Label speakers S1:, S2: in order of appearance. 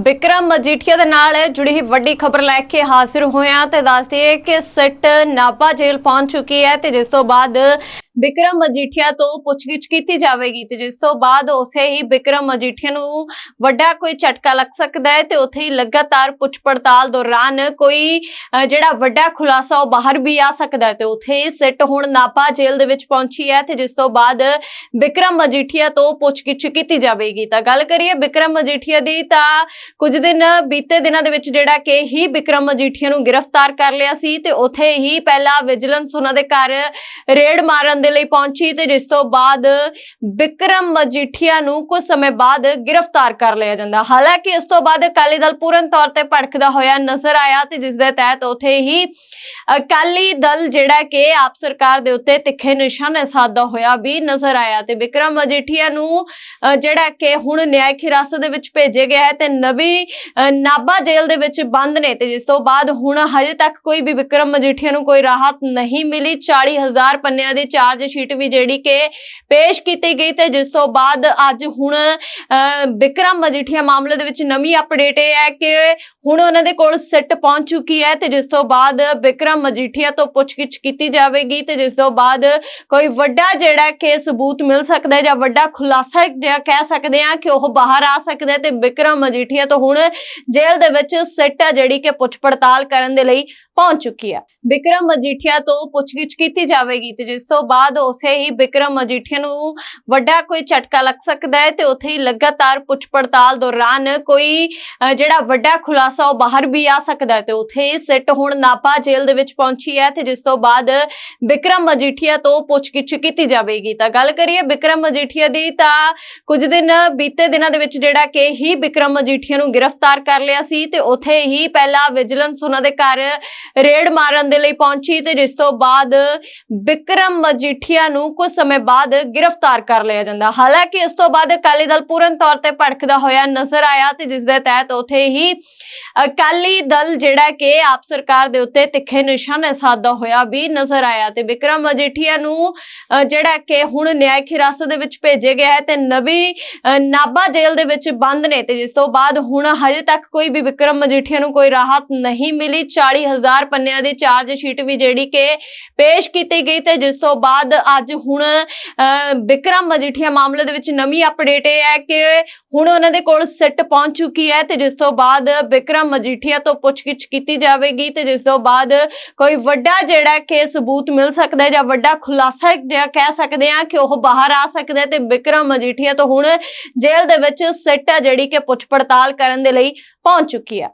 S1: ਬਿਕਰਮ ਮਜੀਠੀਆ ਦੇ ਨਾਲ ਜੁੜੀ ਹੀ ਵੱਡੀ ਖਬਰ ਲੈ ਕੇ ਹਾਜ਼ਰ ਹੋਇਆ ਤੇ ਦੱਸਦੀ ਕਿ ਸਿੱਟ ਨਾਭਾ ਜੇਲ੍ਹ ਪਹੁੰਚ ਚੁੱਕੀ ਹੈ ਤੇ ਜਿਸ ਤੋਂ ਬਾਅਦ ਵਿਕਰਮ ਮਜੀਠੀਆ ਤੋਂ ਪੁੱਛਗਿੱਛ ਕੀਤੀ ਜਾਵੇਗੀ ਤੇ ਜਿਸ ਤੋਂ ਬਾਅਦ ਉਥੇ ਹੀ ਵਿਕਰਮ ਮਜੀਠੀਆ ਨੂੰ ਵੱਡਾ ਕੋਈ ਝਟਕਾ ਲੱਗ ਸਕਦਾ ਹੈ ਤੇ ਉਥੇ ਹੀ ਲਗਾਤਾਰ ਪੁੱਛ ਪੜਤਾਲ ਦੌਰਾਨ ਕੋਈ ਜਿਹੜਾ ਵੱਡਾ ਖੁਲਾਸਾ ਉਹ ਬਾਹਰ ਵੀ ਆ ਸਕਦਾ ਹੈ ਤੇ ਉਥੇ ਸਿੱਟ ਹੁਣ ਨਾਭਾ ਜੇਲ੍ਹ ਦੇ ਵਿੱਚ ਪਹੁੰਚੀ ਹੈ ਤੇ ਜਿਸ ਤੋਂ ਬਾਅਦ ਵਿਕਰਮ ਮਜੀਠੀਆ ਤੋਂ ਪੁੱਛਗਿੱਛ ਕੀਤੀ ਜਾਵੇਗੀ। ਤਾਂ ਗੱਲ ਕਰੀਏ ਵਿਕਰਮ ਮਜੀਠੀਆ ਦੀ ਤਾਂ ਕੁਝ ਦਿਨ ਬੀਤੇ ਦਿਨਾਂ ਦੇ ਵਿੱਚ ਜਿਹੜਾ ਕਿ ਹੀ ਵਿਕਰਮ ਮਜੀਠੀਆ ਨੂੰ ਗ੍ਰਿਫਤਾਰ ਕਰ ਲਿਆ ਸੀ ਤੇ ਉਥੇ ਹੀ ਪਹਿਲਾਂ ਵਿਜੀਲੈਂਸ ਉਹਨਾਂ ਦੇ ਘਰ ਰੇਡ ਮਾਰਨ ਦੇ ਲਈ ਪਹੁੰਚੀ ਤੇ ਜਿਸ ਤੋਂ ਬਾਅਦ ਬਿਕਰਮ ਮਜੀਠੀਆ ਨੂੰ ਕੁਝ ਸਮੇਂ ਬਾਅਦ ਗ੍ਰਿਫਤਾਰ ਕਰ ਲਿਆ ਜਾਂਦਾ। ਹਾਲਾਂਕਿ ਇਸ ਤੋਂ ਬਾਅਦ ਅਕਾਲੀ ਦਲ ਪੂਰਨ ਤੌਰ ਤੇ ਭੜਕਦਾ ਹੋਇਆ ਨਜ਼ਰ ਆਇਆ ਤੇ ਜਿਸ ਦੇ ਤਹਿਤ ਉਥੇ ਹੀ ਅਕਾਲੀ ਦਲ ਜਿਹੜਾ ਕਿ ਆਪ ਸਰਕਾਰ ਦੇ ਉੱਤੇ ਤਿੱਖੇ ਨਿਸ਼ਾਨੇ ਸਾਧਦਾ ਹੋਇਆ ਵੀ ਨਜ਼ਰ ਆਇਆ ਤੇ ਵਿਕਰਮ ਮਜੀਠੀਆ ਨੂੰ ਜਿਹੜਾ ਕਿ ਹੁਣ ਨਿਆਇਕ ਹਿਰਾਸਤ ਦੇ ਵਿੱਚ ਭੇਜਿਆ ਗਿਆ ਹੈ ਤੇ ਨਵੀਂ ਅਹ, ਨਾਭਾ ਜੇਲ੍ਹ ਦੇ ਵਿੱਚ ਬੰਦ ਨੇ ਤੇ ਜਿਸ ਤੋਂ ਬਾਅਦ ਹੁਣ ਹਜੇ ਤੱਕ ਕੋਈ ਵੀ ਵਿਕਰਮ ਮਜੀਠੀਆ ਨੂੰ ਕੋਈ ਰਾਹਤ ਨਹੀਂ ਮਿਲੀ। 40000 ਪੰਨਿਆਂ ਦੀ ਚਾਰਜ ਸ਼ੀਟ ਵੀ ਜਿਹੜੀ ਕਿ ਪੇਸ਼ ਕੀਤੀ ਗਈ ਤੇ ਜਿਸ ਤੋਂ ਬਾਅਦ ਅੱਜ ਹੁਣ ਵਿਕਰਮ ਮਜੀਠੀਆ ਮਾਮਲੇ ਦੇ ਵਿੱਚ ਨਵੀਂ ਅਪਡੇਟ ਇਹ ਹੈ ਕਿ ਹੁਣ ਉਹਨਾਂ ਦੇ ਕੋਲ ਸਿੱਟ ਪਹੁੰਚ ਚੁੱਕੀ ਹੈ ਤੇ ਜਿਸ ਤੋਂ ਬਾਅਦ ਵਿਕਰਮ ਮਜੀਠੀਆ ਤੋਂ ਪੁੱਛਗਿੱਛ ਕੀਤੀ ਜਾਵੇਗੀ ਤੇ ਜਿਸ ਤੋਂ ਬਾਅਦ ਕੋਈ ਵੱਡਾ ਜਿਹੜਾ ਕਿ ਸਬੂਤ ਮਿਲ ਸਕਦਾ ਹੈ ਜਾਂ ਵੱਡਾ ਖੁਲਾਸਾ ਜਿਹੜਾ ਕਹਿ ਸਕਦੇ ਆ ਕਿ ਉਹ ਬਾਹਰ ਆ ਸਕਦਾ ਤੇ ਵਿਕਰਮ ਮਜੀਠੀਆ ਤੋਂ ਹੁਣ ਜੇਲ੍ਹ ਦੇ ਵਿੱਚ ਸਿੱਟ ਹੈ ਜਿਹੜੀ ਕਿ ਪੁੱਛ ਪੜਤਾਲ ਕਰਨ ਦੇ ਲਈ ਪਹੁੰਚ ਚੁੱਕੀ ਹੈ ਵਿਕਰਮ ਮਜੀਠੀਆ ਤੋਂ ਪੁੱਛਗਿੱਛ ਕੀਤੀ ਜਾਵੇਗੀ ਤੇ ਜਿਸ ਤੋਂ ਬਾਅਦ ਉਥੇ ਹੀ ਵਿਕਰਮ ਮਜੀਠੀਆ ਨੂੰ ਵੱਡਾ ਕੋਈ ਝਟਕਾ ਲੱਗ ਸਕਦਾ ਹੈ ਤੇ ਉਥੇ ਹੀ ਲਗਾਤਾਰ ਪੁੱਛ ਪੜਤਾਲ ਦੌਰਾਨ ਕੋਈ ਜਿਹੜਾ ਵੱਡਾ ਖੁਲਾਸਾ ਉਹ ਬਾਹਰ ਵੀ ਆ ਸਕਦਾ ਹੈ ਤੇ ਉਥੇ ਸਿੱਟ ਹੁਣ ਨਾਪਾ ਜੇਲ੍ਹ ਦੇ ਵਿੱਚ ਪਹੁੰਚੀ ਹੈ ਤੇ ਜਿਸ ਤੋਂ ਬਾਅਦ ਵਿਕਰਮ ਮਜੀਠੀਆ ਤੋਂ ਪੁੱਛਗਿੱਛ ਕੀਤੀ ਜਾਵੇਗੀ। ਤਾਂ ਗੱਲ ਕਰੀਏ ਵਿਕਰਮ ਮਜੀਠੀਆ ਦੀ ਤਾਂ ਕੁਝ ਦਿਨ ਬੀਤੇ ਦਿਨਾਂ ਦੇ ਵਿੱਚ ਜਿਹੜਾ ਕਿ ਹੀ ਵਿਕਰਮ ਮਜੀਠੀਆ ਨੂੰ ਗ੍ਰਿਫਤਾਰ ਕਰ ਲਿਆ ਸੀ ਤੇ ਉਥੇ ਹੀ ਪਹਿਲਾਂ ਵਿਜੀਲੈਂਸ ਉਹਨਾਂ ਦੇ ਘਰ ਰੇਡ ਮਾਰਨ ਦੇ ਲਈ ਪਹੁੰਚੀ ਤੇ ਜਿਸ ਤੋਂ ਬਾਅਦ ਬਿਕਰਮ ਮਜੀਠੀਆ ਨੂੰ ਕੁਝ ਸਮੇਂ ਬਾਅਦ ਗ੍ਰਿਫਤਾਰ ਕਰ ਲਿਆ ਜਾਂਦਾ। ਹਾਲਾਂਕਿ ਇਸ ਤੋਂ ਬਾਅਦ ਅਕਾਲੀ ਦਲ ਪੂਰਨ ਤੌਰ ਤੇ ਭੜਕਦਾ ਹੋਇਆ ਨਜ਼ਰ ਆਇਆ ਤੇ ਜਿਸ ਦੇ ਤਹਿਤ ਉਥੇ ਹੀ ਅਕਾਲੀ ਦਲ ਜਿਹੜਾ ਕਿ ਆਪ ਸਰਕਾਰ ਦੇ ਉੱਤੇ ਤਿੱਖੇ ਨਿਸ਼ਾਨੇ ਸਾਧਦਾ ਹੋਇਆ ਵੀ ਨਜ਼ਰ ਆਇਆ ਤੇ ਬਿਕਰਮ ਮਜੀਠੀਆ ਨੂੰ ਜਿਹੜਾ ਕਿ ਹੁਣ ਨਿਆਇਕ ਹਿਰਾਸਤ ਦੇ ਵਿੱਚ ਭੇਜਿਆ ਗਿਆ ਹੈ ਤੇ ਨਵੀਂ ਅਹ, ਨਾਭਾ ਜੇਲ੍ਹ ਦੇ ਵਿੱਚ ਬੰਦ ਨੇ ਤੇ ਜਿਸ ਤੋਂ ਬਾਅਦ ਹੁਣ ਹਜੇ ਤੱਕ ਕੋਈ ਵੀ ਵਿਕਰਮ ਮਜੀਠੀਆ ਨੂੰ ਕੋਈ ਰਾਹਤ ਨਹੀਂ ਮਿਲੀ। 40000 ਪੰਨਿਆਂ ਦੀ ਚਾਰਜ ਸ਼ੀਟ ਵੀ ਜਿਹੜੀ ਕਿ ਪੇਸ਼ ਕੀਤੀ ਗਈ ਤੇ ਜਿਸ ਤੋਂ ਬਾਅਦ ਅੱਜ ਹੁਣ ਅਹ, ਵਿਕਰਮ ਮਜੀਠੀਆ ਮਾਮਲੇ ਦੇ ਵਿੱਚ ਨਵੀਂ ਅਪਡੇਟ ਇਹ ਹੈ ਕਿ ਹੁਣ ਉਹਨਾਂ ਦੇ ਕੋਲ ਸਿੱਟ ਪਹੁੰਚ ਚੁੱਕੀ ਹੈ ਤੇ ਜਿਸ ਤੋਂ ਬਾਅਦ ਵਿਕਰਮ ਮਜੀਠੀਆ ਤੋਂ ਪੁੱਛਗਿੱਛ ਕੀਤੀ ਜਾਵੇਗੀ ਤੇ ਜਿਸ ਤੋਂ ਬਾਅਦ ਕੋਈ ਵੱਡਾ ਜਿਹੜਾ ਕਿ ਸਬੂਤ ਮਿਲ ਸਕਦਾ ਹੈ ਜਾਂ ਵੱਡਾ ਖੁਲਾਸਾ ਜਿਹੜਾ ਕਹਿ ਸਕਦੇ ਆ ਕਿ ਉਹ ਬਾਹਰ ਆ ਸਕਦਾ ਤੇ ਵਿਕਰਮ ਮਜੀਠੀਆ ਤੋਂ ਹੁਣ ਜੇਲ੍ਹ ਦੇ ਵਿੱਚ ਸਿੱਟ ਹੈ ਜਿਹੜੀ ਕਿ ਪੁੱਛ ਪੜਤਾਲ ਕਰਨ ਦੇ ਲਈ ਪਹੁੰਚ ਚੁੱਕੀ ਹੈ।